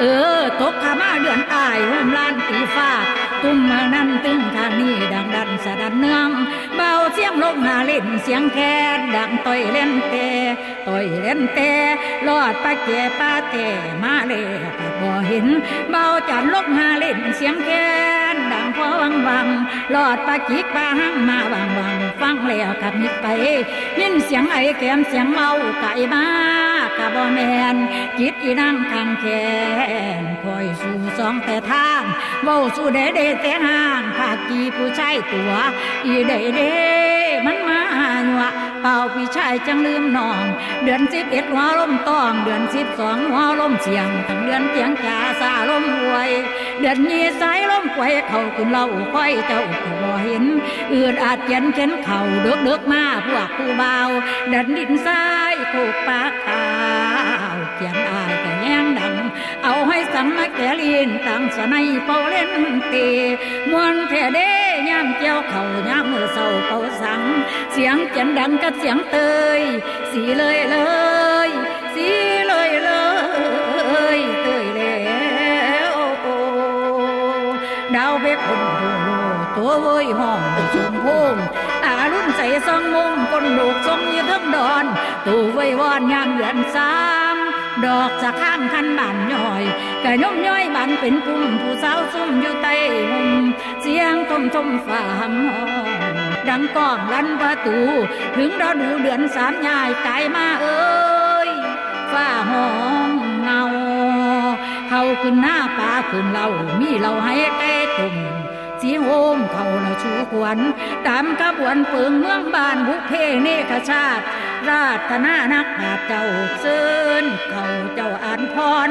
เออ ตกขามาเดือนตายหุ่มลานตีฟ้า ตุ้มมานั่นตึงทางนี้ดังดันสะดันเนือง เบาเสียงลงหาเล่นเสียงแค่ดังต่อยเล่นเตต่อยเล่นเตลอดปะเก่ปะเต่มาเลยปะบ่เห็น เบาจันลงหาเล่นเสียงแค่ พอวังวังลอดปะจิกปาหังมาวังวังฟังแล้วกับมิดไปยินเสียงไอ้แกมเสียงเมาไก่มากะบ่แมนจิตอีนั่งทางแขนคอยสู่สองแต่ทางเว้าสู่เดเดแต่ห่างภากีผู้ชายตัว อีเดเดมันมาหัว เป่าพี่ชายจังลืมน้อง เดือนสิบเอ็ดหัวลมตอง เดือนสิบสองหัวลมเสียงทั้งเดือนเจียงจ่าสาลมอวย เดือนนี้สายลมไกวเขาขึ้นเล่าค่อยเจ้าก็บ่เห็นอืดอาจเย็นเข็นเข่าเดือกเดือกมาพวกผู้เบาเดินดินทรายถูกปากขาวเกียงอายก็แย้งดัง เอาให้สังมาแกลีนตั้งสนัยเป่าเล่นเตมวนแท่เด้ ย่ามเจ้าเข่าย่ามมือเศร้าเป่าสัง เสียงเจันดังกับเสียงเตย สีเลยเลย สีเลยเลยเตยแล้วดาวเบกคนดูตัวเว้ยห้องชมพงอารุ่นใส่ซองมงคนลูกทรงยืทั้งดอนตูไว้วอนยามเดือนสามดอกสะข้างคันบานย่อยกะย่อมย่อยบานเป็นปุ่มผู้สาวซุ่ม มทมฝ่าห้องดังก้องลันประตู ถึงเราดูเดือนสามยายไกลมาเอ้ยฝ้าห้องเงา เขาขึ้นหน้าป่าขึ้นเรามีเราให้แก้ตุ่มสีโฮมเขาเราชูขวัญตามขบวนเปิงเมืองบ้านบุเพเนกชาติ ราชนานักปราเจ้าเชิญเขาเจ้าอ่านพร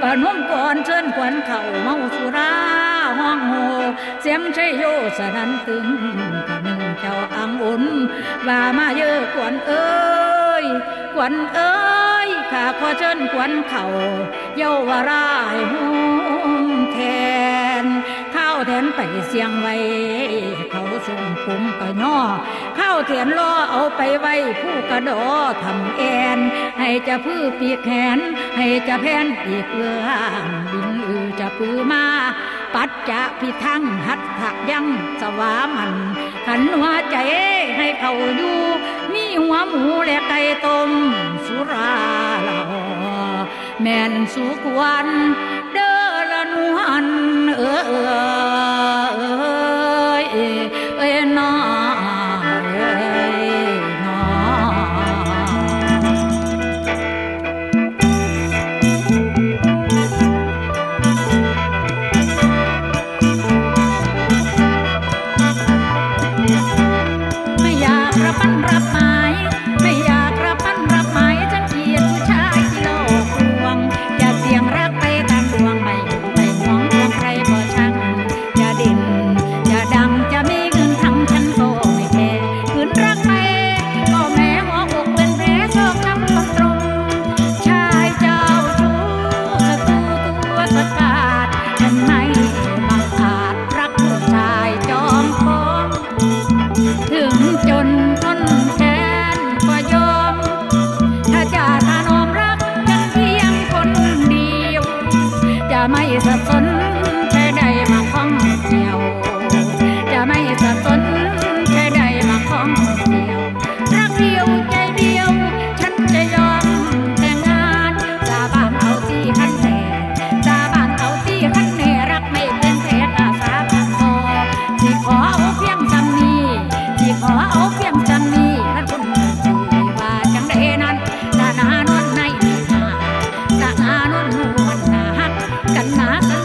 ปนุ่มก่อนเชิญขวัญเขาเมาสุรา เสียงชัยโยสนันตึงกะหนึ่งเจ้าอังอุ่นว่ามาเยอะกวนเอ้ยกวนเอ้ยข้าขอเชิญกวนเขาเยาวราให้มแทนข้าวแทนไปเสียงไว้ เขาส่งผมกะย่อข้าวเทียนรอเอาไปไว้ผู้กระดอทำแอน ให้จะพื้ปีกแขน ให้จะแพนปีกเอื้องบินอือจะปือมา ปัจจะพิทังหัตถยังสวามันขันหัวใจให้เขาอยู่ มีหัวหมูและไก่ต้มสุราเหล่าแม่นสุกวันเด้อละนวนเออ รับมา 啥